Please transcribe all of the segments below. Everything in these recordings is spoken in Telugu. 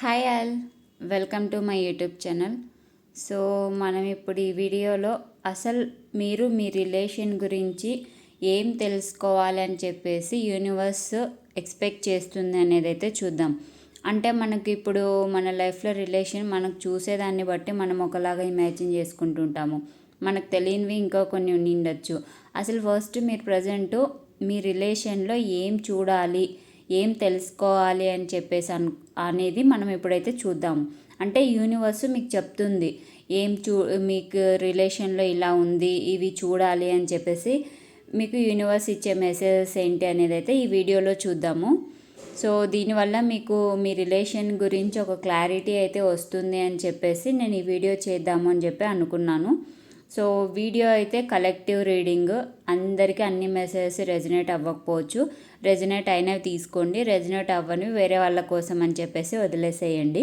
Hi all welcome to my YouTube channel. So మనం ఇప్పుడు ఈ వీడియోలో అసలు మీరు మీ రిలేషన్ గురించి ఏం తెలుసుకోవాలి అని చెప్పేసి యూనివర్స్ ఎక్స్పెక్ట్ చేస్తుంది అనేది అయితే చూద్దాం. అంటే మనకి ఇప్పుడు మన లైఫ్లో రిలేషన్ మనకు చూసేదాన్ని బట్టి మనం ఒకలాగా ఇమాజిన్ చేసుకుంటుంటాము మనకు తెలియనివి ఇంకా కొన్ని ఉండొచ్చు. అసలు ఫస్ట్ మీరు ప్రజెంట్ మీ రిలేషన్లో ఏం చూడాలి? ఏం తెలుసుకోవాలి అని చెప్పేసి అను అనేది మనం ఇప్పుడైతే చూద్దాం. అంటే యూనివర్స్ మీకు చెప్తుంది ఏం చూ మీకు రిలేషన్లో ఇలా ఉంది ఇవి చూడాలి అని చెప్పేసి మీకు యూనివర్స్ ఇచ్చే మెసేజెస్ ఏంటి అనేది అయితే ఈ వీడియోలో చూద్దాము. సో దీనివల్ల మీకు మీ రిలేషన్ గురించి ఒక క్లారిటీ అయితే వస్తుంది అని చెప్పేసి నేను ఈ వీడియో చేద్దాము అని చెప్పి అనుకున్నాను. సో వీడియో అయితే కలెక్టివ్ రీడింగ్. అందరికీ అన్ని మెసేజెస్ రెజినేట్ అవ్వకపోవచ్చు. రెజినేట్ అయినవి తీసుకోండి. రెజినేట్ అవ్వనివి వేరే వాళ్ళ కోసం అని చెప్పేసి వదిలేసేయండి.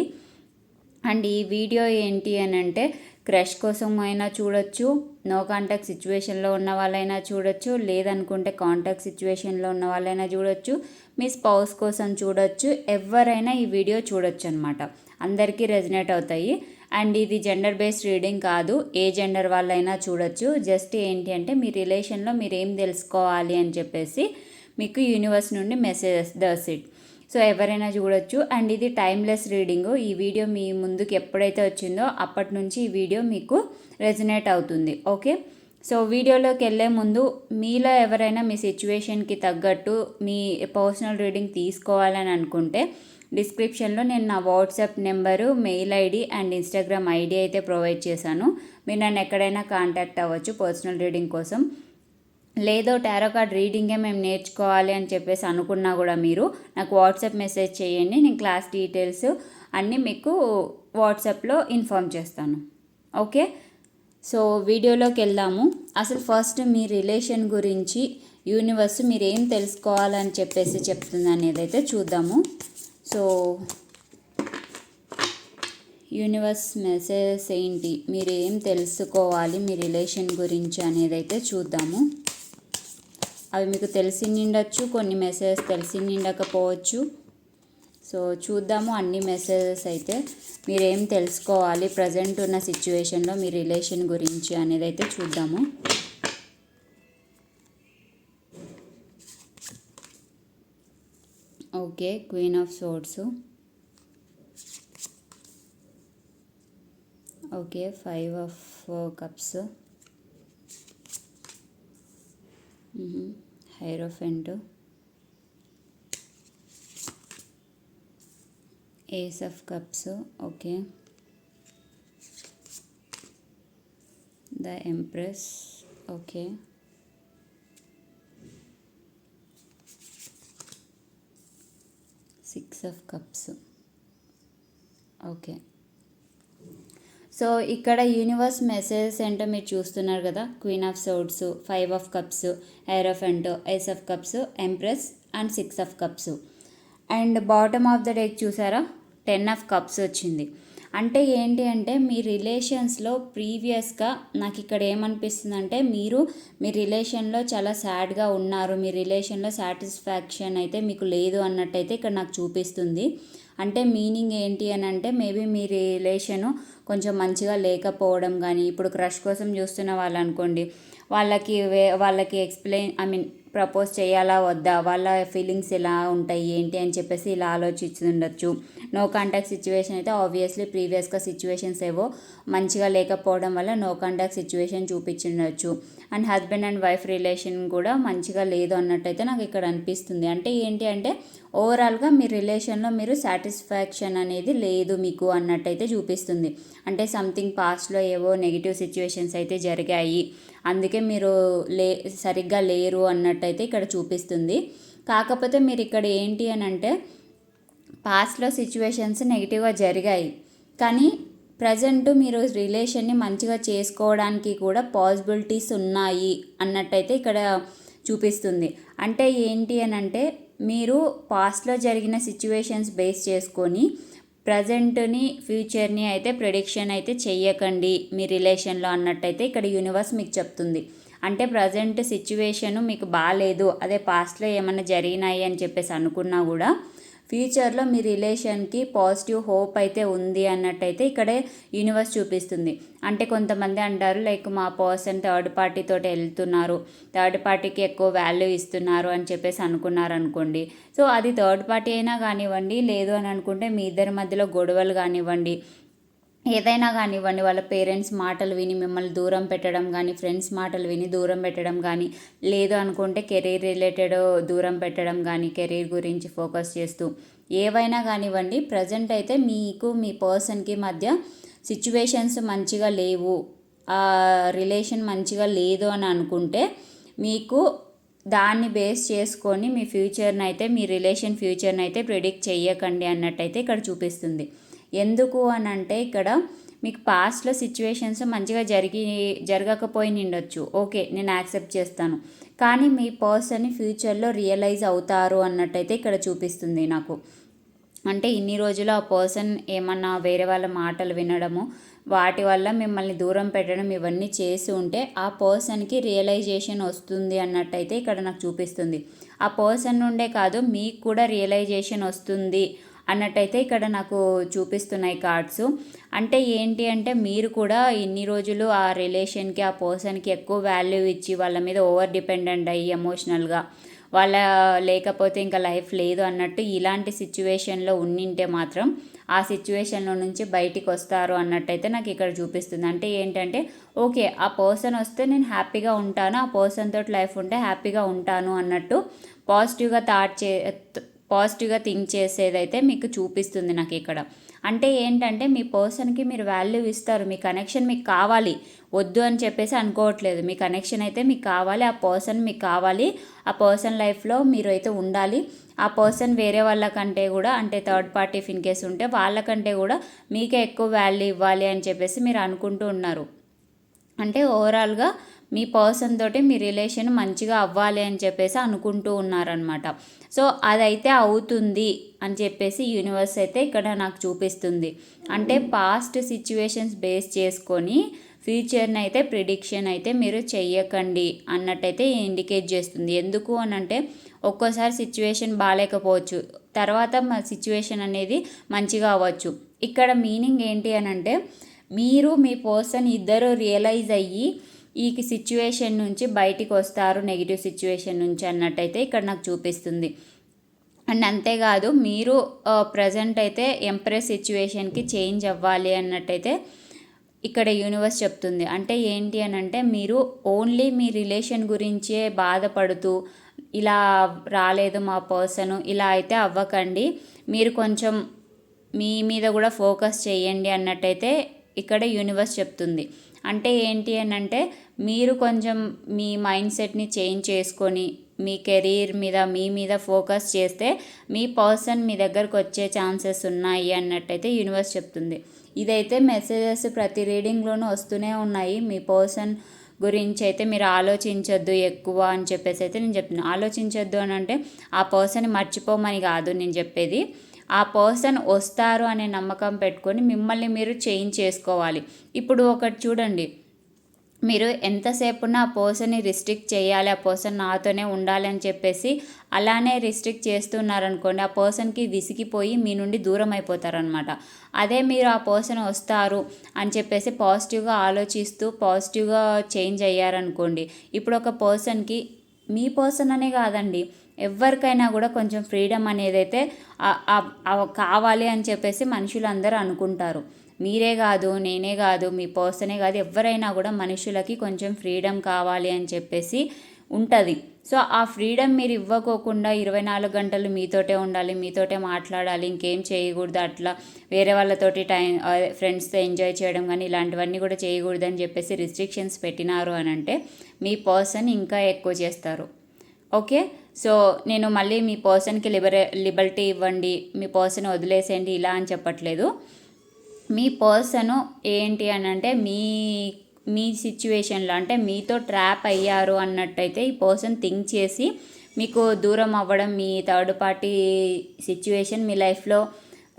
అండ్ ఈ వీడియో ఏంటి అని అంటే క్రష్ కోసం అయినా చూడొచ్చు. నో కాంటాక్ట్ సిచ్యువేషన్లో ఉన్న వాళ్ళైనా చూడొచ్చు. లేదనుకుంటే కాంటాక్ట్ సిచ్యువేషన్లో ఉన్న వాళ్ళైనా చూడొచ్చు. మీ స్పౌస్ కోసం చూడొచ్చు. ఎవరైనా ఈ వీడియో చూడొచ్చు అనమాట అందరికీ రెజినేట్ అవుతాయి. అండ్ ఇది జెండర్ బేస్డ్ రీడింగ్ కాదు. ఏ జెండర్ వాళ్ళైనా చూడొచ్చు. జస్ట్ ఏంటి అంటే మీ రిలేషన్లో మీరు ఏం తెలుసుకోవాలి అని చెప్పేసి మీకు యూనివర్స్ నుండి మెసేజెస్ దర్స్ ఇట్ సో ఎవరైనా చూడొచ్చు. అండ్ ఇది టైమ్లెస్ రీడింగు ఈ వీడియో మీ ముందుకు ఎప్పుడైతే వచ్చిందో అప్పటి నుంచి ఈ వీడియో మీకు రెజినేట్ అవుతుంది. ఓకే సో వీడియోలోకి వెళ్ళే ముందు మీలో ఎవరైనా మీ సిచ్యువేషన్కి తగ్గట్టు మీ పర్సనల్ రీడింగ్ తీసుకోవాలని అనుకుంటే డిస్క్రిప్షన్లో నేను నా WhatsApp number mail ID and Instagram ID అయితే ప్రొవైడ్ చేశాను. మీరు నన్ను ఎక్కడైనా కాంటాక్ట్ అవ్వచ్చు పర్సనల్ రీడింగ్ కోసం. లేదో టారో కార్డ్ రీడింగే మేము నేర్చుకోవాలి అని చెప్పేసి అనుకున్నా కూడా మీరు నాకు వాట్సాప్ మెసేజ్ చేయండి. నేను క్లాస్ డీటెయిల్స్ అన్నీ మీకు వాట్సాప్లో ఇన్ఫామ్ చేస్తాను. ఓకే? సో వీడియోలోకి వెళ్దాము. అసలు ఫస్ట్ మీ రిలేషన్ గురించి యూనివర్స్ మీరు ఏం తెలుసుకోవాలని చెప్పేసి చెప్తుంది అనేది అయితే చూద్దాము. సో యూనివర్స్ మెసేజెస్ ఏంటి? మీరు ఏం తెలుసుకోవాలి మీ రిలేషన్ గురించి అనేది అయితే చూద్దాము. అవి మీకు తెలిసి నిండొచ్చు కొన్ని మెసేజెస్ తెలిసి నిండకపోవచ్చు. సో చూద్దాము అన్ని మెసేజెస్ అయితే. మీరేం తెలుసుకోవాలి? ప్రజెంట్ ఉన్న సిచ్యువేషన్లో మీ రిలేషన్ గురించి అనేది అయితే చూద్దాము. Okay queen of swords okay five of cups. Hierophant. Ace of cups okay the empress okay six of cups okay so ఇక్కడ యూనివర్స్ మెసేజెస్ ఏంటో మీరు చూస్తున్నారు కదా? Queen of swords five of cups hierophant ace of cups empress and six of cups and bottom of the deck చూసారా? టెన్ ఆఫ్ కప్స్ వచ్చింది. అంటే ఏంటి అంటే మీ రిలేషన్స్లో ప్రీవియస్గా నాకు ఇక్కడ ఏమనిపిస్తుంది అంటే మీరు మీ రిలేషన్లో చాలా సాడ్గా ఉన్నారు. మీ రిలేషన్లో సాటిస్ఫాక్షన్ అయితే మీకు లేదు అన్నట్టయితే ఇక్కడ నాకు చూపిస్తుంది. అంటే మీనింగ్ ఏంటి అని అంటే మేబీ మీ రిలేషను కొంచెం మంచిగా లేకపోవడం కానీ ఇప్పుడు క్రష్ కోసం చూస్తున్న వాళ్ళు అనుకోండి వాళ్ళకి వే వాళ్ళకి ఎక్స్ప్లెయిన్ ఐ మీన్ ప్రపోజ్ చేయాలా వద్దా? వాళ్ళ ఫీలింగ్స్ ఎలా ఉంటాయి? ఏంటి? అని చెప్పేసి ఇలా ఆలోచించుండొచ్చు నో కాంటాక్ట్ సిచ్యువేషన్ అయితే ఆబ్వియస్లీ ప్రీవియస్గా సిచ్యువేషన్స్ ఏవో మంచిగా లేకపోవడం వల్ల no contact situation చూపించుండొచ్చు. And husband and wife relation కూడా మంచిగా లేదు అన్నట్టయితే నాకు ఇక్కడ అనిపిస్తుంది. అంటే ఏంటి అంటే ఓవరాల్గా మీ రిలేషన్లో మీరు సాటిస్ఫాక్షన్ అనేది లేదు మీకు అన్నట్టయితే చూపిస్తుంది. అంటే సంథింగ్ పాస్ట్లో ఏవో నెగిటివ్ సిచ్యువేషన్స్ అయితే జరిగాయి. అందుకే మీరు లే సరిగ్గా లేరు అన్నట్టయితే ఇక్కడ చూపిస్తుంది. కాకపోతే మీరు ఇక్కడ ఏంటి అని అంటే పాస్ట్లో సిచ్యువేషన్స్ నెగిటివ్గా జరిగాయి. కానీ ప్రజెంట్ మీరు రిలేషన్ని మంచిగా చేసుకోవడానికి కూడా పాసిబిలిటీస్ ఉన్నాయి అన్నట్టయితే ఇక్కడ చూపిస్తుంది. అంటే ఏంటి అని అంటే మీరు పాస్ట్లో జరిగిన సిచ్యువేషన్స్ బేస్ చేసుకొని ప్రజెంట్ని ఫ్యూచర్ని అయితే ప్రిడిక్షన్ అయితే చెయ్యకండి. మీ రిలేషన్లో అన్నట్టయితే ఇక్కడ యూనివర్స్ మీకు చెప్తుంది. అంటే ప్రజెంట్ సిచ్యువేషను మీకు బాగాలేదు అదే పాస్ట్లో ఏమైనా జరిగినాయి అని చెప్పేసి అనుకున్నా కూడా ఫ్యూచర్లో మీ రిలేషన్కి పాజిటివ్ హోప్ అయితే ఉంది అన్నట్టయితే ఇక్కడే యూనివర్స్ చూపిస్తుంది. అంటే కొంతమంది అంటారు లైక్ మా పర్సన్ థర్డ్ పార్టీతో వెళ్తున్నారు థర్డ్ పార్టీకి ఎక్కువ వాల్యూ ఇస్తున్నారు అని చెప్పేసి అనుకున్నారు అనుకోండి సో అది థర్డ్ పార్టీ అయినా కానివ్వండి లేదు అని అనుకుంటే మీ ఇద్దరి మధ్యలో గొడవలు కానివ్వండి ఏదైనా కానివ్వండి వాళ్ళ పేరెంట్స్ మాటలు విని మిమ్మల్ని దూరం పెట్టడం కానీ ఫ్రెండ్స్ మాటలు విని దూరం పెట్టడం కానీ లేదు అనుకుంటే కెరీర్ రిలేటెడ్ దూరం పెట్టడం కానీ కెరీర్ గురించి ఫోకస్ చేస్తూ ఏవైనా కానివ్వండి ప్రజెంట్ అయితే మీకు మీ పర్సన్కి మధ్య సిచ్యువేషన్స్ మంచిగా లేవు ఆ రిలేషన్ మంచిగా లేదు అని అనుకుంటే మీకు దాన్ని బేస్ చేసుకొని మీ ఫ్యూచర్ని అయితే మీ రిలేషన్ ఫ్యూచర్ని అయితే ప్రిడిక్ట్ చేయకండి అన్నట్టయితే ఇక్కడ చూపిస్తుంది. ఎందుకు అని అంటే ఇక్కడ మీకు పాస్ట్లో సిచ్యువేషన్స్ మంచిగా జరిగి జరగకపోయి నిండొచ్చు ఓకే నేను యాక్సెప్ట్ చేస్తాను. కానీ మీ పర్సన్ ఫ్యూచర్లో రియలైజ్ అవుతారు అన్నట్టయితే ఇక్కడ చూపిస్తుంది నాకు. అంటే ఇన్ని రోజులు ఆ పర్సన్ ఏమన్నా వేరే వాళ్ళ మాటలు వినడము వాటి వల్ల మిమ్మల్ని దూరం పెట్టడం ఇవన్నీ చేసి ఉంటే ఆ పర్సన్కి రియలైజేషన్ వస్తుంది అన్నట్టయితే ఇక్కడ నాకు చూపిస్తుంది. ఆ పర్సన్ నుండే కాదు మీకు కూడా రియలైజేషన్ వస్తుంది అన్నట్టయితే ఇక్కడ నాకు చూపిస్తున్నాయి కార్డ్స్. అంటే ఏంటి అంటే మీరు కూడా ఇన్ని రోజులు ఆ రిలేషన్కి ఆ పర్సన్కి ఎక్కువ వాల్యూ ఇచ్చి వాళ్ళ మీద ఓవర్ డిపెండెంట్ అయ్యి ఎమోషనల్గా వాళ్ళ లేకపోతే ఇంకా లైఫ్ లేదు అన్నట్టు ఇలాంటి సిచ్యువేషన్లో ఉండింటే మాత్రం ఆ సిచ్యువేషన్లో నుంచి బయటికి వస్తారు అన్నట్టయితే నాకు ఇక్కడ చూపిస్తుంది. అంటే ఏంటంటే ఓకే ఆ పర్సన్ వస్తే నేను హ్యాపీగా ఉంటాను ఆ పర్సన్ తోటి లైఫ్ ఉంటే హ్యాపీగా ఉంటాను అన్నట్టు పాజిటివ్గా థాట్ చే పాజిటివ్గా థింక్ చేసేదైతే మీకు చూపిస్తుంది నాకు ఇక్కడ. అంటే ఏంటంటే మీ పర్సన్కి మీరు వాల్యూ ఇస్తారు మీ కనెక్షన్ మీకు కావాలి. వద్దు అని చెప్పేసి అనుకోవట్లేదు. మీ కనెక్షన్ అయితే మీకు కావాలి ఆ పర్సన్ మీకు కావాలి ఆ పర్సన్ లైఫ్లో మీరు అయితే ఉండాలి. ఆ పర్సన్ వేరే వాళ్ళకంటే కూడా అంటే థర్డ్ పార్టీ ఇన్ కేస్ ఉంటే వాళ్ళకంటే కూడా మీకే ఎక్కువ వాల్యూ ఇవ్వాలి అని చెప్పేసి మీరు అనుకుంటూ ఉన్నారు. అంటే ఓవరాల్గా మీ పర్సన్ తోటి మీ రిలేషన్ మంచిగా అవ్వాలి అని చెప్పేసి అనుకుంటూ ఉన్నారనమాట సో అదైతే అవుతుంది అని చెప్పేసి యూనివర్స్ అయితే ఇక్కడ నాకు చూపిస్తుంది. అంటే పాస్ట్ సిచ్యువేషన్స్ బేస్ చేసుకొని ఫ్యూచర్ని అయితే ప్రిడిక్షన్ అయితే మీరు చెయ్యకండి అన్నట్టయితే ఇండికేట్ చేస్తుంది. ఎందుకు అని అంటే ఒక్కోసారి సిచ్యువేషన్ బాగాలేకపోవచ్చు తర్వాత మా సిచ్యువేషన్ అనేది మంచిగా అవ్వచ్చు. ఇక్కడ మీనింగ్ ఏంటి అని అంటే మీరు మీ పర్సన్ ఇద్దరు రియలైజ్ అయ్యి ఈ సిచ్యువేషన్ నుంచి బయటికి వస్తారు నెగిటివ్ సిచ్యువేషన్ నుంచి అన్నట్టయితే ఇక్కడ నాకు చూపిస్తుంది. అండ్ అంతేకాదు మీరు ప్రజెంట్ అయితే ఎంప్రెస్ సిచ్యువేషన్కి చేంజ్ అవ్వాలి అన్నట్టయితే ఇక్కడ యూనివర్స్ చెప్తుంది. అంటే ఏంటి అని అంటే మీరు ఓన్లీ మీ రిలేషన్ గురించే బాధపడుతూ ఇలా రాలేదు మా పర్సన్ ఇలా అయితే అవ్వకండి. మీరు కొంచెం మీ మీద కూడా ఫోకస్ చేయండి అన్నట్టయితే ఇక్కడ యూనివర్స్ చెప్తుంది. అంటే ఏంటి అని అంటే మీరు కొంచెం మీ మైండ్ సెట్ని చేంజ్ చేసుకొని మీ కెరీర్ మీద మీ మీద ఫోకస్ చేస్తే మీ పర్సన్ మీ దగ్గరకు వచ్చే ఛాన్సెస్ ఉన్నాయి అన్నట్టయితే యూనివర్స్ చెప్తుంది. ఇదైతే మెసేజెస్ ప్రతి రీడింగ్లోనూ వస్తూనే ఉన్నాయి. మీ పర్సన్ గురించి అయితే మీరు ఆలోచించొద్దు ఎక్కువ అని చెప్పేసి అయితే నేను చెప్తున్నాను ఆలోచించొద్దు అని అంటే ఆ పర్సన్ మర్చిపోమని కాదు నేను చెప్పేది. ఆ పర్సన్ వస్తారు అనే నమ్మకం పెట్టుకొని మిమ్మల్ని మీరు చేంజ్ చేసుకోవాలి. ఇప్పుడు ఒకటి చూడండి. మీరు ఎంతసేపు ఆ పర్సన్ని రిస్ట్రిక్ట్ చేయాలి ఆ పర్సన్ నాతోనే ఉండాలని చెప్పేసి అలానే రిస్ట్రిక్ట్ చేస్తున్నారనుకోండి ఆ పర్సన్కి విసిగిపోయి మీ నుండి దూరం అయిపోతారనమాట. అదే మీరు ఆ పర్సన్ వస్తారు అని చెప్పేసి పాజిటివ్గా ఆలోచిస్తూ పాజిటివ్గా చేంజ్ అయ్యారనుకోండి ఇప్పుడు ఒక పర్సన్కి మీ పర్సన్ అనే కాదండి ఎవరికైనా కూడా కొంచెం ఫ్రీడమ్ అనేది అయితే కావాలి అని చెప్పేసి మనుషులు అందరూ అనుకుంటారు. మీరే కాదు నేనే కాదు మీ పర్సనే కాదు ఎవరైనా కూడా మనుషులకి కొంచెం ఫ్రీడమ్ కావాలి అని చెప్పేసి ఉంటుంది. సో ఆ ఫ్రీడమ్ మీరు ఇవ్వకోకుండా ఇరవై నాలుగు గంటలు మీతోటే ఉండాలి మీతోటే మాట్లాడాలి ఇంకేం చేయకూడదు అట్లా. వేరే వాళ్ళతోటి టైం ఫ్రెండ్స్తో ఎంజాయ్ చేయడం కానీ ఇలాంటివన్నీ కూడా చేయకూడదు అని చెప్పేసి రిస్ట్రిక్షన్స్ పెట్టినారు అని అంటే మీ పర్సన్ ఇంకా ఎక్కువ చేస్తారు. ఓకే? సో నేను మళ్ళీ మీ పర్సన్కి లిబరే లిబర్టీ ఇవ్వండి మీ పర్సన్ వదిలేసేయండి ఇలా అని చెప్పట్లేదు. మీ పర్సను ఏంటి అని అంటే మీ మీ సిచ్యువేషన్లో అంటే మీతో ట్రాప్ అయ్యారు అన్నట్టయితే ఈ పర్సన్ థింక్ చేసి మీకు దూరం అవ్వడం మీ థర్డ్ పార్టీ సిచ్యువేషన్ మీ లైఫ్లో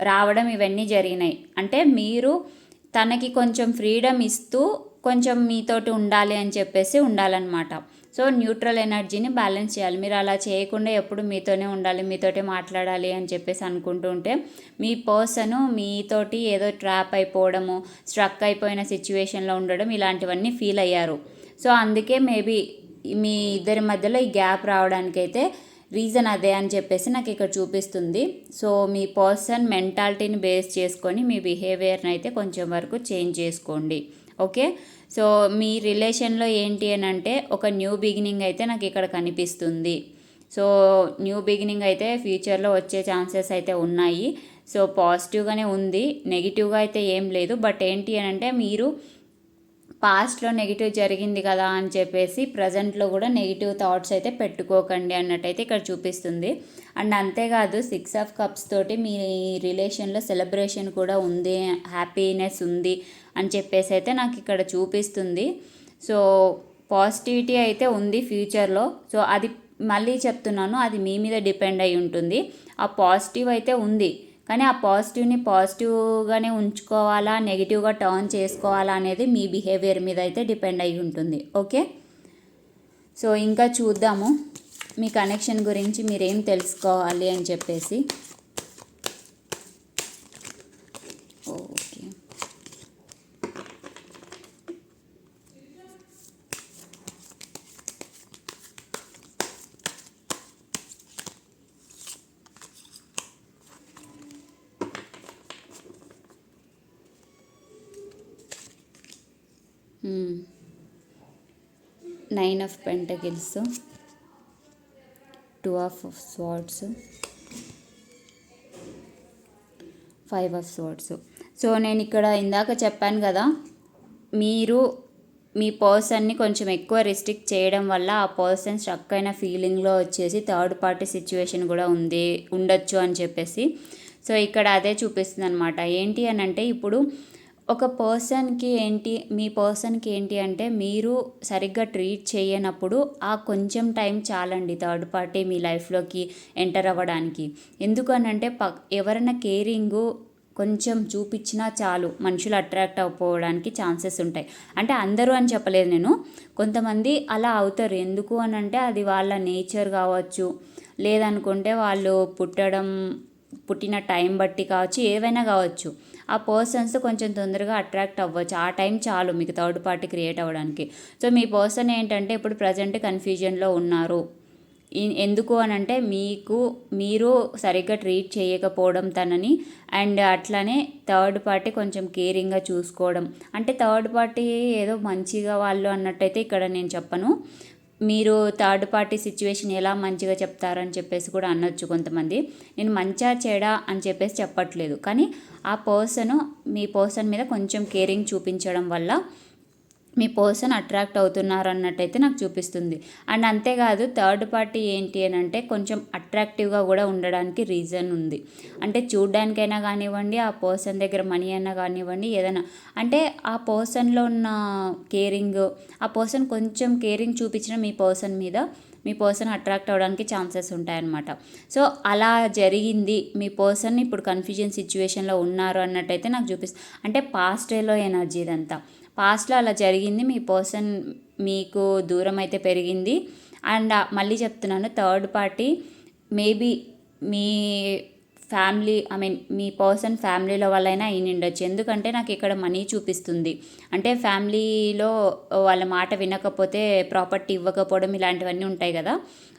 రావడం ఇవన్నీ జరిగినాయి. అంటే మీరు తనకి కొంచెం ఫ్రీడమ్ ఇస్తూ కొంచెం మీతోటి ఉండాలి అని చెప్పేసి ఉండాలన్నమాట. సో న్యూట్రల్ ఎనర్జీని బ్యాలెన్స్ చేయాలి. మీరు అలా చేయకుండా ఎప్పుడు మీతోనే ఉండాలి మీతోటే మాట్లాడాలి అని చెప్పేసి అనుకుంటూ ఉంటే మీ పర్సన్ మీతోటి ఏదో ట్రాప్ అయిపోవడము స్ట్రక్ అయిపోయిన సిచ్యువేషన్లో ఉండడం ఇలాంటివన్నీ ఫీల్ అయ్యారు. సో అందుకే మేబీ మీ ఇద్దరి మధ్యలో ఈ గ్యాప్ రావడానికైతే రీజన్ అదే అని చెప్పేసి నాకు ఇక్కడ చూపిస్తుంది. సో మీ పర్సన్ మెంటాలిటీని బేస్ చేసుకొని మీ బిహేవియర్ని అయితే కొంచెం వరకు చేంజ్ చేసుకోండి. ఓకే? సో మీ రిలేషన్లో ఏంటి అని అంటే ఒక న్యూ బిగినింగ్ అయితే నాకు ఇక్కడ కనిపిస్తుంది. సో న్యూ బిగినింగ్ అయితే ఫ్యూచర్లో వచ్చే ఛాన్సెస్ అయితే ఉన్నాయి. సో పాజిటివ్గానే ఉంది నెగిటివ్గా అయితే ఏం లేదు. బట్ ఏంటి అని అంటే మీరు పాస్ట్లో నెగిటివ్ జరిగింది కదా అని చెప్పేసి ప్రజెంట్లో కూడా నెగిటివ్ థాట్స్ అయితే పెట్టుకోకండి అన్నట్టయితే ఇక్కడ చూపిస్తుంది. అండ్ అంతేకాదు సిక్స్ ఆఫ్ కప్స్ తోటి మీ రిలేషన్లో సెలబ్రేషన్ కూడా ఉంది హ్యాపీనెస్ ఉంది అని చెప్పేసి అయితే నాకు ఇక్కడ చూపిస్తుంది. సో పాజిటివిటీ అయితే ఉంది ఫ్యూచర్లో. సో అది మళ్ళీ చెప్తున్నాను అది మీ మీద డిపెండ్ అయి ఉంటుంది. ఆ పాజిటివ్ అయితే ఉంది. కానీ ఆ పాజిటివ్ని పాజిటివ్గానే ఉంచుకోవాలా నెగిటివ్గా టర్న్ చేసుకోవాలా అనేది మీ బిహేవియర్ మీద అయితే డిపెండ్ అయి ఉంటుంది. ఓకే? సో ఇంకా చూద్దాము. మీ కనెక్షన్ గురించి మీరేం తెలుసుకోవాలి అని చెప్పేసి okay nine of pentacles two of swords five of swords so నేను ఇక్కడ ఇందాక చెప్పాను కదా మీరు మీ పర్సన్ని కొంచెం ఎక్కువ రిస్ట్రిక్ట్ చేయడం వల్ల ఆ పర్సన్ స్ట్రక్ అయిన ఫీలింగ్లో వచ్చేసి థర్డ్ పార్టీ సిచ్యువేషన్ కూడా ఉంది ఉండొచ్చు అని చెప్పేసి. సో ఇక్కడ అదే చూపిస్తుంది అనమాట ఏంటి అని అంటే ఇప్పుడు ఒక పర్సన్కి ఏంటి మీ పర్సన్కి ఏంటి అంటే మీరు సరిగ్గా ట్రీట్ చేయనప్పుడు ఆ కొంచెం టైం చాలండి థర్డ్ పార్టీ మీ లైఫ్లోకి ఎంటర్ అవ్వడానికి. ఎందుకనంటే ప ఎవరైనా కేరింగు కొంచెం చూపించినా చాలు మనుషులు అట్రాక్ట్ అయిపోవడానికి ఛాన్సెస్ ఉంటాయి. అంటే అందరూ అని చెప్పలేదు నేను. కొంతమంది అలా అవుతారు. ఎందుకు అని అంటే అది వాళ్ళ నేచర్ కావచ్చు లేదనుకుంటే వాళ్ళు పుట్టడం పుట్టిన టైం బట్టి కావచ్చు ఏవైనా కావచ్చు. ఆ పర్సన్స్ కొంచెం తొందరగా అట్రాక్ట్ అవ్వచ్చు. ఆ టైం చాలు మీకు థర్డ్ పార్టీ క్రియేట్ అవ్వడానికి. సో మీ పర్సన్ ఏంటంటే ఇప్పుడు ప్రజెంట్ కన్ఫ్యూజన్లో ఉన్నారు. ఎందుకు అని అంటే మీకు మీరు సరిగ్గా ట్రీట్ చేయకపోవడం తనని అండ్ అట్లానే థర్డ్ పార్టీ కొంచెం కేరింగ్గా చూసుకోవడం. అంటే థర్డ్ పార్టీ ఏదో మంచిగా వాళ్ళు అన్నట్టయితే ఇక్కడ నేను చెప్పను. మీరు థర్డ్ పార్టీ సిచ్యువేషన్ ఎలా మంచిగా చెప్తారని చెప్పేసి కూడా అనొచ్చు కొంతమంది. నేను మంచిగా చెడా అని చెప్పేసి చెప్పట్లేదు. కానీ ఆ పర్సన్ మీ పర్సన్ మీద కొంచెం కేరింగ్ చూపించడం వల్ల మీ పర్సన్ అట్రాక్ట్ అవుతున్నారు అన్నట్టయితే నాకు చూపిస్తుంది. అండ్ అంతేకాదు థర్డ్ పార్టీ ఏంటి అని అంటే కొంచెం అట్రాక్టివ్గా కూడా ఉండడానికి రీజన్ ఉంది. అంటే చూడ్డానికైనా కానివ్వండి ఆ పర్సన్ దగ్గర మనీ అయినా కానివ్వండి ఏదైనా. అంటే ఆ పర్సన్లో ఉన్న కేరింగ్ ఆ పర్సన్ కొంచెం కేరింగ్ చూపించిన మీ పర్సన్ మీద మీ పర్సన్ అట్రాక్ట్ అవ్వడానికి ఛాన్సెస్ ఉంటాయన్నమాట. సో అలా జరిగింది. మీ పర్సన్ ఇప్పుడు కన్ఫ్యూజన్ సిచ్యువేషన్లో ఉన్నారు అన్నట్టయితే నాకు చూపిస్తుంది అంటే పాస్టేలో ఎనర్జీ ఇదంతా. పాస్ట్లో అలా జరిగింది. మీ పర్సన్ మీకు దూరం అయితే పెరిగింది. అండ్ మళ్ళీ చెప్తున్నాను థర్డ్ పార్టీ మేబీ మీ ఫ్యామిలీ ఐ మీన్ మీ పర్సన్ ఫ్యామిలీలో వాళ్ళైనా అయిన ఉండొచ్చు. ఎందుకంటే నాకు ఇక్కడ మనీ చూపిస్తుంది. అంటే ఫ్యామిలీలో వాళ్ళ మాట వినకపోతే ప్రాపర్టీ ఇవ్వకపోవడం ఇలాంటివన్నీ ఉంటాయి కదా.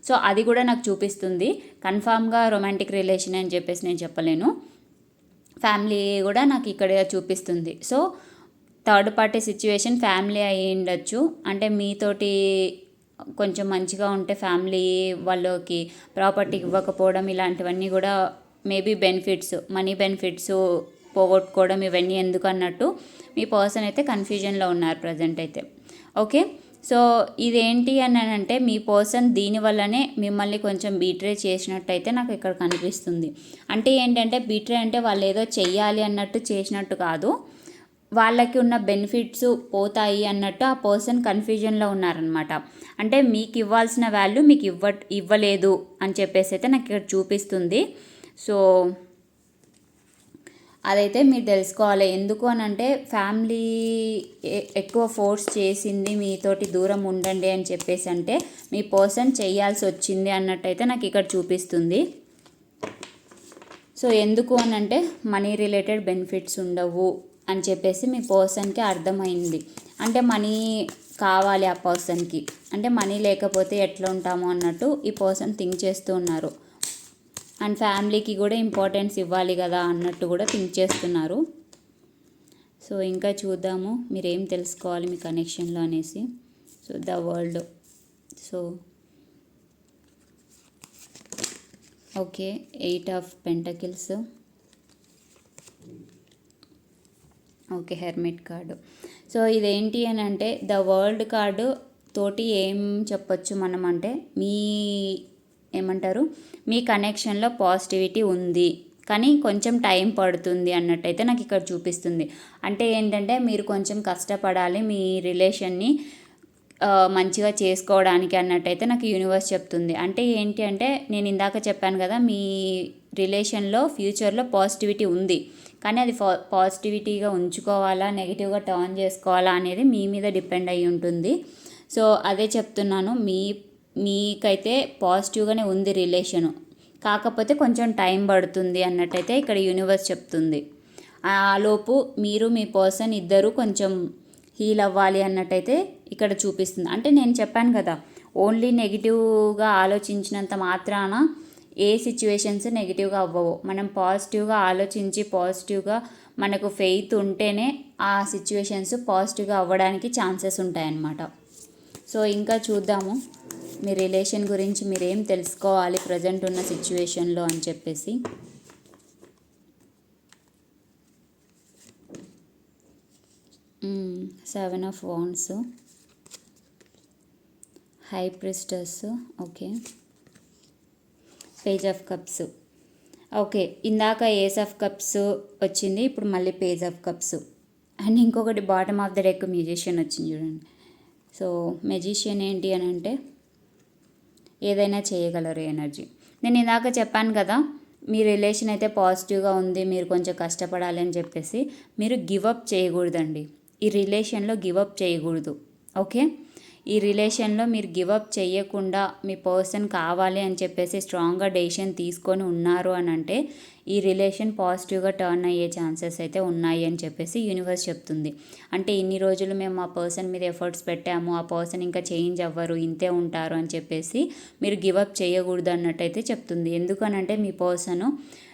సో అది కూడా నాకు చూపిస్తుంది. కన్ఫామ్గా రొమాంటిక్ రిలేషన్ అని చెప్పేసి నేను చెప్పలేను. ఫ్యామిలీ కూడా నాకు ఇక్కడ చూపిస్తుంది. So third party situation family అయి ఉండొచ్చు. అంటే మీతోటి కొంచెం మంచిగా ఉంటే ఫ్యామిలీ వాళ్ళకి ప్రాపర్టీ ఇవ్వకపోవడం ఇలాంటివన్నీ కూడా మేబీ బెనిఫిట్స్ మనీ బెనిఫిట్స్ పోగొట్టుకోవడం ఇవన్నీ ఎందుకు అన్నట్టు మీ పర్సన్ అయితే కన్ఫ్యూజన్లో ఉన్నారు ప్రజెంట్ అయితే. ఓకే? సో ఇదేంటి అని అంటే మీ పర్సన్ దీనివల్లనే మిమ్మల్ని కొంచెం బీట్రే చేసినట్టు నాకు ఇక్కడ కనిపిస్తుంది. అంటే ఏంటంటే బీట్రే అంటే వాళ్ళు ఏదో చెయ్యాలి అన్నట్టు చేసినట్టు కాదు. వాళ్ళకి ఉన్న బెనిఫిట్స్ పోతాయి అన్నట్టు ఆ పర్సన్ కన్ఫ్యూజన్లో ఉన్నారనమాట అంటే మీకు ఇవ్వాల్సిన వాల్యూ మీకు ఇవ్వ ఇవ్వలేదు అని చెప్పేసి అయితే నాకు ఇక్కడ చూపిస్తుంది. సో అదైతే మీరు తెలుసుకోవాలి. ఎందుకు అని అంటే ఫ్యామిలీ ఎక్కువ ఫోర్స్ చేసింది మీతోటి దూరం ఉండండి అని చెప్పేసి అంటే మీ పర్సన్ చేయాల్సి వచ్చింది అన్నట్టయితే నాకు ఇక్కడ చూపిస్తుంది. సో ఎందుకు అని అంటే మనీ రిలేటెడ్ బెనిఫిట్స్ ఉండవు. అని చెప్పేసి మీ పర్సన్కి అర్థమైంది. అంటే మనీ కావాలి ఆ పర్సన్కి. అంటే మనీ లేకపోతే ఎట్లా ఉంటాము అన్నట్టు ఈ పర్సన్ థింక్ చేస్తూ ఉన్నారు. అండ్ ఫ్యామిలీకి కూడా ఇంపార్టెన్స్ ఇవ్వాలి కదా అన్నట్టు కూడా థింక్ చేస్తున్నారు. సో ఇంకా చూద్దాము. మీరు ఏం తెలుసుకోవాలి మీ కనెక్షన్లో అనేసి. So the world. So okay. Eight of pentacles. Okay hermit card. So ఇదేంటి అని అంటే ద వరల్డ్ కార్డు తోటి ఏం చెప్పొచ్చు మనం అంటే మీ ఏమంటారు మీ కనెక్షన్లో పాజిటివిటీ ఉంది కానీ కొంచెం టైం పడుతుంది అన్నట్టయితే నాకు ఇక్కడ చూపిస్తుంది. అంటే ఏంటంటే మీరు కొంచెం కష్టపడాలి మీ రిలేషన్ని మంచిగా చేసుకోవడానికి అన్నట్టయితే నాకు యూనివర్స్ చెప్తుంది. అంటే ఏంటి అంటే నేను ఇందాక చెప్పాను కదా మీ రిలేషన్లో ఫ్యూచర్లో పాజిటివిటీ ఉంది. కానీ అది పాజిటివిటీగా ఉంచుకోవాలా నెగిటివ్గా టర్న్ చేసుకోవాలా అనేది మీ మీద డిపెండ్ అయి ఉంటుంది. సో అదే చెప్తున్నాను మీ మీకైతే పాజిటివ్గానే ఉంది రిలేషను. కాకపోతే కొంచెం టైం పడుతుంది అన్నట్టయితే ఇక్కడ యూనివర్స్ చెప్తుంది. ఆ లోపు మీరు మీ పర్సన్ ఇద్దరు కొంచెం హీల్ అవ్వాలి అన్నట్టయితే ఇక్కడ చూపిస్తుంది. అంటే నేను చెప్పాను కదా ఓన్లీ నెగిటివ్గా ఆలోచించినంత మాత్రాన ఏ సిచ్యువేషన్స్ నెగిటివ్గా అవ్వవు. మనం పాజిటివ్గా ఆలోచించి పాజిటివ్గా మనకు ఫెయిత్ ఉంటేనే ఆ సిచ్యువేషన్స్ పాజిటివ్గా అవ్వడానికి ఛాన్సెస్ ఉంటాయన్నమాట. సో ఇంకా చూద్దాము. మీ రిలేషన్ గురించి మీరు ఏం తెలుసుకోవాలి ప్రజెంట్ ఉన్న సిచ్యువేషన్లో అని చెప్పేసి. Seven of wands high priestess okay page of cups okay ఇందాక ఏస్ ఆఫ్ కప్స్ వచ్చింది ఇప్పుడు మళ్ళీ పేజ్ ఆఫ్ కప్స్ అండ్ ఇంకొకటి bottom of the deck musician వచ్చింది చూడండి. సో మెజిషియన్ ఏంటి అని అంటే ఏదైనా చేయగలరు ఎనర్జీ నేను ఇందాక చెప్పాను కదా మీ రిలేషన్ అయితే పాజిటివ్గా ఉంది మీరు కొంచెం కష్టపడాలి అని చెప్పేసి మీరు గివప్ చేయకూడదండి. ఈ రిలేషన్లో గివప్ చేయకూడదు. ఓకే ఈ రిలేషన్లో మీరు గివప్ చేయకుండా మీ పర్సన్ కావాలి అని చెప్పేసి స్ట్రాంగ్గా డెసిషన్ తీసుకొని ఉన్నారు అని అంటే ఈ రిలేషన్ పాజిటివ్గా టర్న్ అయ్యే ఛాన్సెస్ అయితే ఉన్నాయి అని చెప్పేసి యూనివర్స్ చెప్తుంది. అంటే ఇన్ని రోజులు మేము ఆ పర్సన్ మీద ఎఫర్ట్స్ పెట్టాము ఆ పర్సన్ ఇంకా చేంజ్ అవ్వరు ఇంతే ఉంటారు అని చెప్పేసి మీరు గివప్ చేయకూడదు అన్నట్టయితే చెప్తుంది. ఎందుకనంటే మీ పర్సను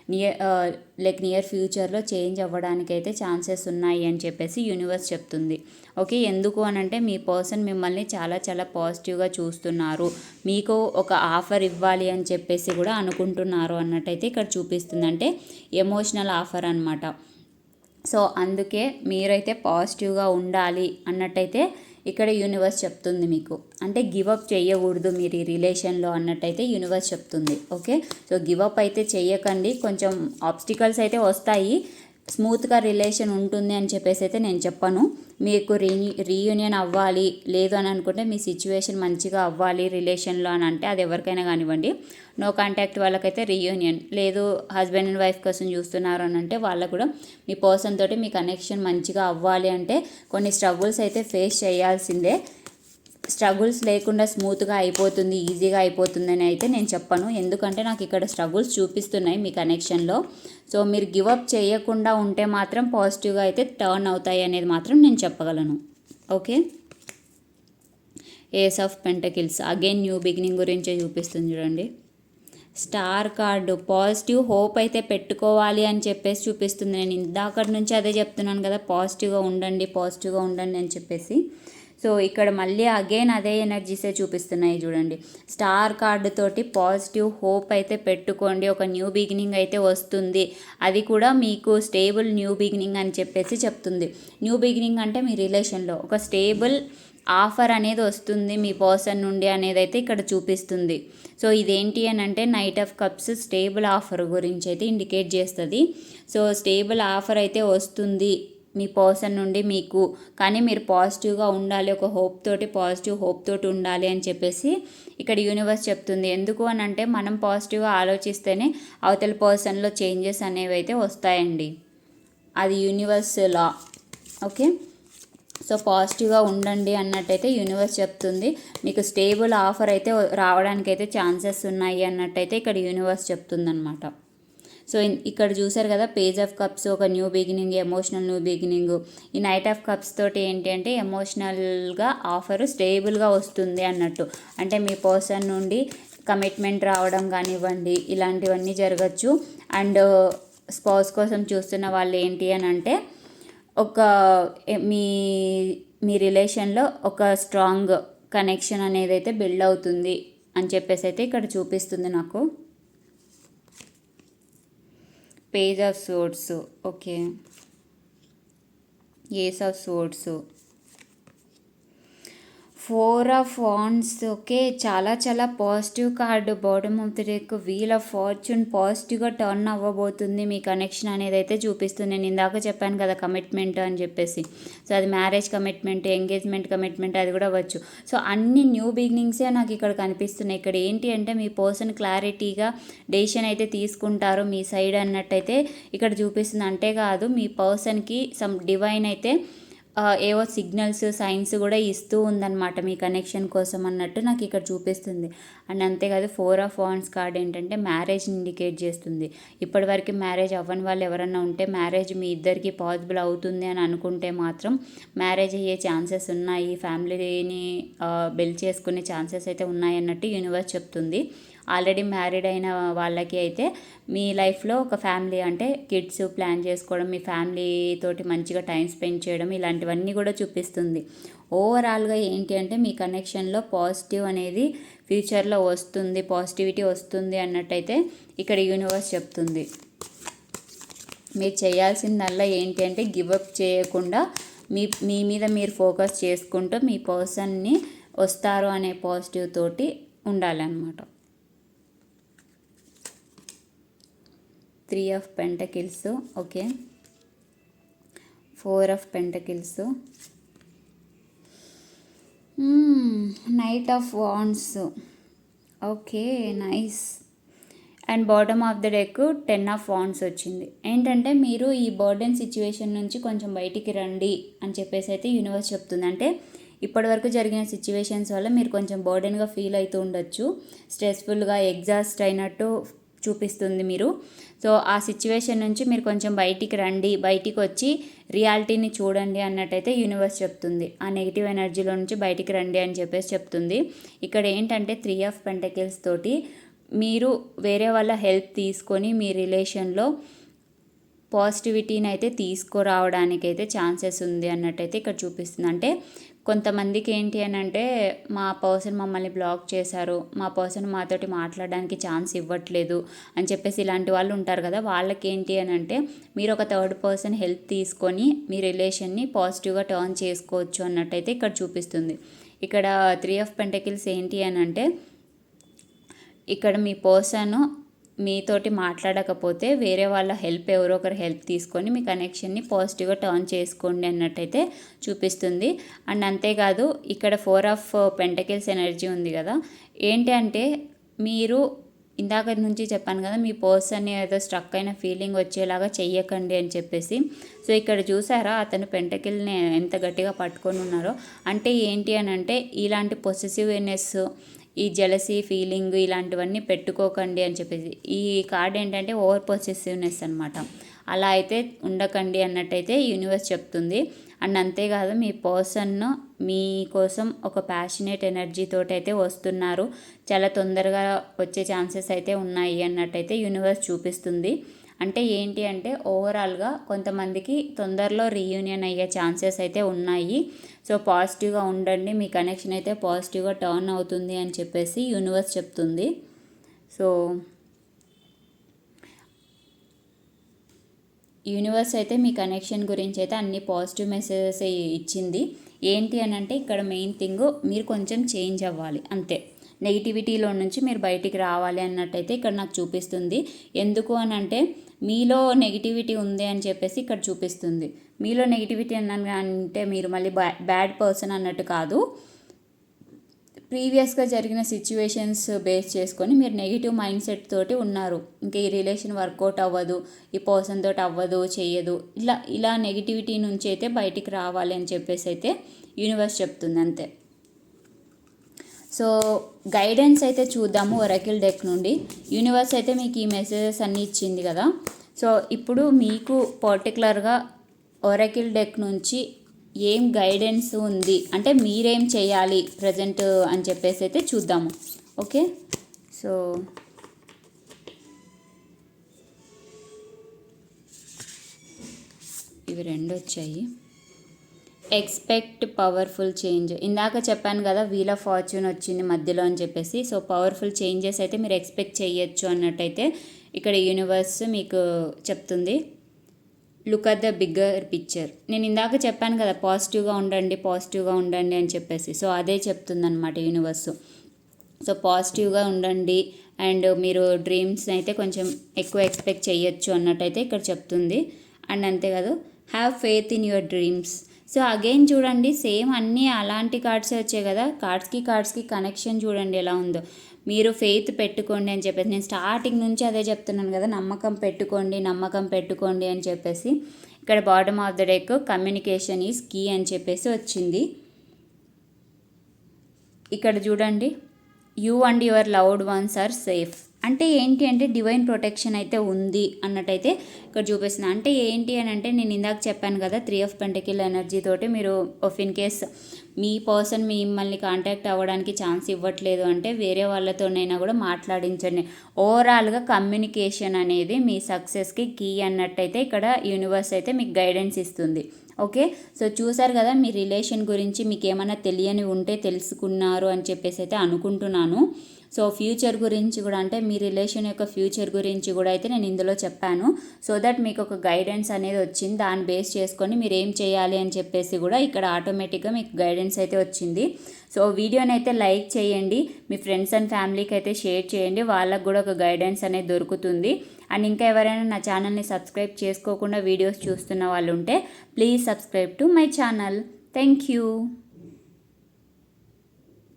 నియర్ లైక్ నియర్ ఫ్యూచర్లో చేంజ్ అవ్వడానికైతే ఛాన్సెస్ ఉన్నాయి అని చెప్పేసి యూనివర్స్ చెప్తుంది. ఓకే ఎందుకు అని అంటే మీ పర్సన్ మిమ్మల్ని చాలా చాలా పాజిటివ్గా చూస్తున్నారు. మీకు ఒక ఆఫర్ ఇవ్వాలి అని చెప్పేసి కూడా అనుకుంటున్నారు అన్నట్టయితే ఇక్కడ చూపిస్తుంది. అంటే ఎమోషనల్ ఆఫర్ అనమాట సో అందుకే మీరైతే పాజిటివ్గా ఉండాలి అన్నట్టయితే ఇక్కడ యూనివర్స్ చెప్తుంది మీకు. అంటే గివప్ చేయకూడదు మీరు ఈ రిలేషన్లో అన్నట్టయితే యూనివర్స్ చెప్తుంది. ఓకే సో గివప్ అయితే చేయకండి కొంచెం ఆబ్స్టికల్స్ అయితే వస్తాయి. స్మూత్గా రిలేషన్ ఉంటుంది అని చెప్పేసి అయితే నేను చెప్పను. మీకు రీ రీయూనియన్ అవ్వాలి లేదు అని అనుకుంటే మీ సిచ్యువేషన్ మంచిగా అవ్వాలి రిలేషన్లో అని అంటే అది ఎవరికైనా కానివ్వండి. నో కాంటాక్ట్ వాళ్ళకైతే రీయూనియన్. లేదు హస్బెండ్ అండ్ వైఫ్ కోసం చూస్తున్నారు అని అంటే వాళ్ళకు కూడా మీ పర్సన్ తోటి మీ కనెక్షన్ మంచిగా అవ్వాలి అంటే కొన్ని స్ట్రగుల్స్ అయితే ఫేస్ చేయాల్సిందే. స్ట్రగుల్స్ లేకుండా స్మూత్గా అయిపోతుంది ఈజీగా అయిపోతుందని అయితే నేను చెప్పను. ఎందుకంటే నాకు ఇక్కడ స్ట్రగుల్స్ చూపిస్తున్నాయి మీ కనెక్షన్లో. సో మీరు గివప్ చేయకుండా ఉంటే మాత్రం పాజిటివ్గా అయితే టర్న్ అవుతాయి అనేది మాత్రం నేను చెప్పగలను. Okay? Ace of pentacles. Again new beginning గురించే చూపిస్తుంది చూడండి. Star card. పాజిటివ్ హోప్ అయితే పెట్టుకోవాలి అని చెప్పేసి చూపిస్తుంది. నేను ఇందాకటి నుంచి అదే చెప్తున్నాను కదా పాజిటివ్గా ఉండండి పాజిటివ్గా ఉండండి అని చెప్పేసి. సో ఇక్కడ మళ్ళీ అగైన్ అదే ఎనర్జీసే చూపిస్తున్నాయి చూడండి. స్టార్ కార్డు తోటి పాజిటివ్ హోప్ అయితే పెట్టుకోండి. ఒక న్యూ బిగినింగ్ అయితే వస్తుంది. అది కూడా మీకు స్టేబుల్ న్యూ బిగినింగ్ అని చెప్పేసి చెప్తుంది. న్యూ బిగినింగ్ అంటే మీ రిలేషన్లో ఒక స్టేబుల్ ఆఫర్ అనేది వస్తుంది మీ పర్సన్ నుండి అనేది అయితే ఇక్కడ చూపిస్తుంది. సో ఇదేంటి అని అంటే knight of cups stable offer గురించి అయితే ఇండికేట్ చేస్తుంది. సో స్టేబుల్ ఆఫర్ అయితే వస్తుంది. మీ పర్సన్ నుండి మీకు కానీ మీరు పాజిటివ్గా ఉండాలి ఒక హోప్ తోటి పాజిటివ్ హోప్ తోటి ఉండాలి అని చెప్పేసి ఇక్కడ యూనివర్స్ చెప్తుంది. ఎందుకు అని అంటే మనం పాజిటివ్గా ఆలోచిస్తేనే అవతల పర్సన్లో చేంజెస్ అనేవి అయితే వస్తాయండి. అది యూనివర్స్ లా. ఓకే? సో పాజిటివ్గా ఉండండి అన్నట్టయితే యూనివర్స్ చెప్తుంది. మీకు స్టేబుల్ ఆఫర్ అయితే రావడానికి అయితే ఛాన్సెస్ ఉన్నాయి అన్నట్టయితే ఇక్కడ యూనివర్స్ చెప్తుందనమాట సో ఇక్కడ చూసారు కదా పేజ్ ఆఫ్ కప్స్ ఒక new beginning emotional new beginning ఈ నైట్ ఆఫ్ కప్స్ తోటి ఏంటి అంటే ఎమోషనల్గా ఆఫర్ స్టేబుల్గా వస్తుంది అన్నట్టు. అంటే మీ పర్సన్ నుండి కమిట్మెంట్ రావడం కానివ్వండి ఇలాంటివన్నీ జరగచ్చు. అండ్ స్పౌస్ కోసం చూస్తున్న వాళ్ళు ఏంటి అని అంటే ఒక మీ మీ రిలేషన్లో ఒక స్ట్రాంగ్ కనెక్షన్ అనేది అయితే బిల్డ్ అవుతుంది అని చెప్పేసి అయితే ఇక్కడ చూపిస్తుంది నాకు. Page of swords okay? Ace of swords four of wands okay? చాలా చాలా positive card. Bottom of the deck wheel of fortune. పాజిటివ్గా టర్న్ అవ్వబోతుంది మీ కనెక్షన్ అనేది అయితే చూపిస్తుంది. నేను ఇందాక చెప్పాను కదా కమిట్మెంట్ అని చెప్పేసి. సో అది మ్యారేజ్ కమిట్మెంట్ ఎంగేజ్మెంట్ కమిట్మెంట్ అది కూడా అవ్వచ్చు. సో అన్ని న్యూ బిగినింగ్సే నాకు ఇక్కడ కనిపిస్తున్నాయి. ఇక్కడ ఏంటి అంటే మీ పర్సన్ క్లారిటీగా డెసిషన్ అయితే తీసుకుంటారు మీ సైడ్ అన్నట్టయితే ఇక్కడ చూపిస్తుంది. అంతేకాదు మీ పర్సన్కి సమ్ డివైన్ అయితే ఏవో సిగ్నల్స్ సైన్స్ కూడా ఇస్తూ ఉందన్నమాట మీ కనెక్షన్ కోసం అన్నట్టు నాకు ఇక్కడ చూపిస్తుంది. అండ్ అంతేకాదు ఫోర్ ఆఫ్ వాన్స్ కార్డ్ ఏంటంటే మ్యారేజ్ ఇండికేట్ చేస్తుంది. ఇప్పటివరకు మ్యారేజ్ అవ్వని వాళ్ళు ఎవరన్నా ఉంటే మ్యారేజ్ మీ ఇద్దరికి పాసిబుల్ అవుతుంది అని అనుకుంటే మాత్రం మ్యారేజ్ అయ్యే ఛాన్సెస్ ఉన్నాయి. ఫ్యామిలీని బిల్డ్ చేసుకునే ఛాన్సెస్ అయితే ఉన్నాయి అన్నట్టు యూనివర్స్ చెప్తుంది. ఆల్రెడీ మ్యారీడ్ అయిన వాళ్ళకి అయితే మీ లైఫ్లో ఒక ఫ్యామిలీ అంటే కిడ్స్ ప్లాన్ చేసుకోవడం మీ ఫ్యామిలీ తోటి మంచిగా టైం స్పెండ్ చేయడం ఇలాంటివన్నీ కూడా చూపిస్తుంది. ఓవరాల్గా ఏంటి అంటే మీ కనెక్షన్లో పాజిటివ్ అనేది ఫ్యూచర్లో వస్తుంది పాజిటివిటీ వస్తుంది అన్నట్టయితే ఇక్కడ యూనివర్స్ చెప్తుంది. మీరు చేయాల్సిందల్లా ఏంటి అంటే గివప్ చేయకుండా మీ మీ మీద మీరు ఫోకస్ చేసుకుంటూ మీ పర్సన్ని వస్తారు అనే పాజిటివ్ తోటి ఉండాలన్నమాట. Three of pentacles okay. Four of pentacles. Knight of wands. Okay nice. And bottom of the deck ten of wands వచ్చింది. ఏంటంటే మీరు ఈ బర్డెన్ సిచ్యువేషన్ నుంచి కొంచెం బయటికి రండి అని చెప్పేసి అయితే యూనివర్స్ చెప్తుంది. అంటే ఇప్పటివరకు జరిగిన సిచ్యువేషన్స్ వల్ల మీరు కొంచెం బర్డెన్గా ఫీల్ అవుతూ ఉండొచ్చు. స్ట్రెస్ఫుల్గా ఎగ్జాస్ట్ అయినట్టు చూపిస్తుంది మీరు. సో ఆ సిచ్యువేషన్ నుంచి మీరు కొంచెం బయటికి రండి బయటికి వచ్చి రియాలిటీని చూడండి అన్నట్టయితే యూనివర్స్ చెప్తుంది. ఆ నెగిటివ్ ఎనర్జీలో నుంచి బయటికి రండి అని చెప్పేసి చెప్తుంది. ఇక్కడ ఏంటంటే త్రీ ఆఫ్ పెంటకిల్స్ తోటి మీరు వేరే వాళ్ళ హెల్ప్ తీసుకొని మీ రిలేషన్లో పాజిటివిటీని అయితే తీసుకురావడానికి అయితే ఛాన్సెస్ ఉంది అన్నట్టయితే ఇక్కడ చూపిస్తుంది. అంటే కొంతమందికి ఏంటి అని అంటే మా పర్సన్ మమ్మల్ని బ్లాక్ చేశారు మా పర్సన్ మాతోటి మాట్లాడడానికి ఛాన్స్ ఇవ్వట్లేదు అని చెప్పేసి ఇలాంటి వాళ్ళు ఉంటారు కదా వాళ్ళకి ఏంటి అని అంటే మీరు ఒక థర్డ్ పర్సన్ హెల్ప్ తీసుకొని మీ రిలేషన్ని పాజిటివ్గా టర్న్ చేసుకోవచ్చు అన్నట్టయితే ఇక్కడ చూపిస్తుంది. ఇక్కడ త్రీ ఆఫ్ పెంటకిల్స్ ఏంటి అని అంటే ఇక్కడ మీ పర్సన్ మీతోటి మాట్లాడకపోతే వేరే వాళ్ళ హెల్ప్ ఎవరో ఒకరు హెల్ప్ తీసుకొని మీ కనెక్షన్ని పాజిటివ్గా టర్న్ చేసుకోండి అన్నట్టయితే చూపిస్తుంది. అండ్ అంతేకాదు ఇక్కడ ఫోర్ ఆఫ్ పెంటకిల్స్ ఎనర్జీ ఉంది కదా. ఏంటి అంటే మీరు ఇందాక నుంచి చెప్పాను కదా మీ పర్సన్ ఏదో స్ట్రక్ అయిన ఫీలింగ్ వచ్చేలాగా చెయ్యకండి అని చెప్పేసి. సో ఇక్కడ చూసారా అతను పెంటకిల్ని ఎంత గట్టిగా పట్టుకొని ఉన్నారో. అంటే ఏంటి అని అంటే ఇలాంటి పొసెసివ్నెస్ ఈ జలసీ ఫీలింగ్ ఇలాంటివన్నీ పెట్టుకోకండి అని చెప్పేసి. ఈ కార్డ్ ఏంటంటే ఓవర్ పొసెసివ్నెస్ అనమాట అలా అయితే ఉండకండి అన్నట్టయితే యూనివర్స్ చెప్తుంది. అండ్ అంతేకాదు మీ పర్సన్ మీకోసం ఒక ప్యాషనేట్ ఎనర్జీ అయితే వస్తున్నారు. చాలా తొందరగా వచ్చే ఛాన్సెస్ అయితే ఉన్నాయి అన్నట్టయితే యూనివర్స్ చూపిస్తుంది. అంటే ఏంటి అంటే ఓవరాల్గా కొంతమందికి తొందరలో రీయూనియన్ అయ్యే ఛాన్సెస్ అయితే ఉన్నాయి. సో పాజిటివ్గా ఉండండి మీ కనెక్షన్ అయితే పాజిటివ్గా టర్న్ అవుతుంది అని చెప్పేసి యూనివర్స్ చెప్తుంది. సో యూనివర్స్ అయితే మీ కనెక్షన్ గురించి అయితే అన్ని పాజిటివ్ మెసేజెస్ ఇచ్చింది. ఏంటి అని అంటే ఇక్కడ మెయిన్ థింగ్ మీరు కొంచెం చేంజ్ అవ్వాలి అంతే. నెగిటివిటీలో నుంచి మీరు బయటికి రావాలి అన్నట్టయితే ఇక్కడ నాకు చూపిస్తుంది. ఎందుకు అని అంటే మీలో నెగిటివిటీ ఉంది అని చెప్పేసి ఇక్కడ చూపిస్తుంది. మీలో నెగిటివిటీ అన్నాను అంటే మీరు మళ్ళీ బ్యా బ్యాడ్ పర్సన్ అన్నట్టు కాదు. ప్రీవియస్గా జరిగిన సిచ్యువేషన్స్ బేస్ చేసుకొని మీరు నెగిటివ్ మైండ్ సెట్ తోటి ఉన్నారు. ఇంకా ఈ రిలేషన్ వర్కౌట్ అవ్వదు ఈ పర్సన్ తోటి అవ్వదు చేయదు. ఇలా ఇలా నెగిటివిటీ నుంచి అయితే బయటికి రావాలి అని చెప్పేసి అయితే యూనివర్స్ చెప్తుంది అంతే. సో గైడెన్స్ అయితే చూద్దాము ఒరకిల్ డెక్ నుండి. యూనివర్స్ అయితే మీకు ఈ మెసేజెస్ అన్నీ ఇచ్చింది కదా. సో ఇప్పుడు మీకు పర్టికులర్గా ఒరకిల్ డెక్ నుంచి ఏం గైడెన్స్ ఉంది? అంటే మీరేం చేయాలి? ప్రజెంట్ అని చెప్పేసి అయితే చూద్దాము. ఓకే సో ఇవి రెండు వచ్చాయి. ఎక్స్పెక్ట్ పవర్ఫుల్ చేంజ్ ఇందాక చెప్పాను కదా వీల్ ఆఫ్ ఫార్చ్యూన్ వచ్చింది మధ్యలో అని చెప్పేసి. సో పవర్ఫుల్ చేంజెస్ అయితే మీరు ఎక్స్పెక్ట్ చేయొచ్చు అన్నట్టయితే ఇక్కడ యూనివర్స్ మీకు చెప్తుంది. Look at the bigger picture నేను ఇందాక చెప్పాను కదా పాజిటివ్గా ఉండండి పాజిటివ్గా ఉండండి అని చెప్పేసి. సో అదే చెప్తుందనమాట యూనివర్స్ సో పాజిటివ్గా ఉండండి అండ్ మీరు డ్రీమ్స్ అయితే కొంచెం ఎక్కువ ఎక్స్పెక్ట్ చేయొచ్చు అన్నట్టయితే ఇక్కడ చెప్తుంది. అండ్ అంతేకాదు have faith in your dreams so again చూడండి సేమ్ అన్నీ అలాంటి కార్డ్సే వచ్చాయి కదా కార్డ్స్కి కార్డ్స్కి కనెక్షన్ చూడండి ఎలా ఉందో. మీరు ఫెయిత్ పెట్టుకోండి అని చెప్పేసి నేను స్టార్టింగ్ నుంచి అదే చెప్తున్నాను కదా నమ్మకం పెట్టుకోండి నమ్మకం పెట్టుకోండి అని చెప్పేసి ఇక్కడ bottom of the deck communication is key అని చెప్పేసి వచ్చింది. ఇక్కడ చూడండి you and your loved ones are safe అంటే ఏంటి అంటే డివైన్ ప్రొటెక్షన్ అయితే ఉంది అన్నట్టయితే ఇక్కడ చూపిస్తుంది అంటే ఏంటి అని అంటే నేను ఇందాక చెప్పాను కదా త్రీ ఆఫ్ పెంటకిల్ ఎనర్జీ తోటి మీరు ఆఫ్ ఇన్ కేస్ మీ పర్సన్ మిమ్మల్ని కాంటాక్ట్ అవ్వడానికి ఛాన్స్ ఇవ్వట్లేదు అంటే వేరే వాళ్ళతోనైనా కూడా మాట్లాడించండి. ఓవరాల్గా కమ్యూనికేషన్ అనేది మీ సక్సెస్కి కీ అన్నట్టయితే ఇక్కడ యూనివర్స్ అయితే మీకు గైడెన్స్ ఇస్తుంది. ఓకే? సో చూసారు కదా మీ రిలేషన్ గురించి మీకు ఏమైనా తెలియని ఉంటే తెలుసుకున్నారు అని చెప్పేసి అయితే అనుకుంటున్నాను. సో ఫ్యూచర్ గురించి కూడా అంటే మీ రిలేషన్ యొక్క ఫ్యూచర్ గురించి కూడా అయితే నేను ఇందులో చెప్పాను. సో దట్ మీకు ఒక గైడెన్స్ అనేది వచ్చింది. దాన్ని బేస్ చేసుకొని మీరు ఏం చేయాలి అని చెప్పేసి కూడా ఇక్కడ ఆటోమేటిక్గా మీకు గైడెన్స్ అయితే వచ్చింది. సో వీడియోని అయితే లైక్ చేయండి. మీ ఫ్రెండ్స్ అండ్ ఫ్యామిలీకి అయితే షేర్ చేయండి. వాళ్ళకు కూడా ఒక గైడెన్స్ అనేది దొరుకుతుంది. అండ్ ఇంకా ఎవరైనా నా ఛానల్ని సబ్స్క్రైబ్ చేసుకోకుండా వీడియోస్ చూస్తున్న వాళ్ళు ఉంటే please subscribe to my channel. Thank you.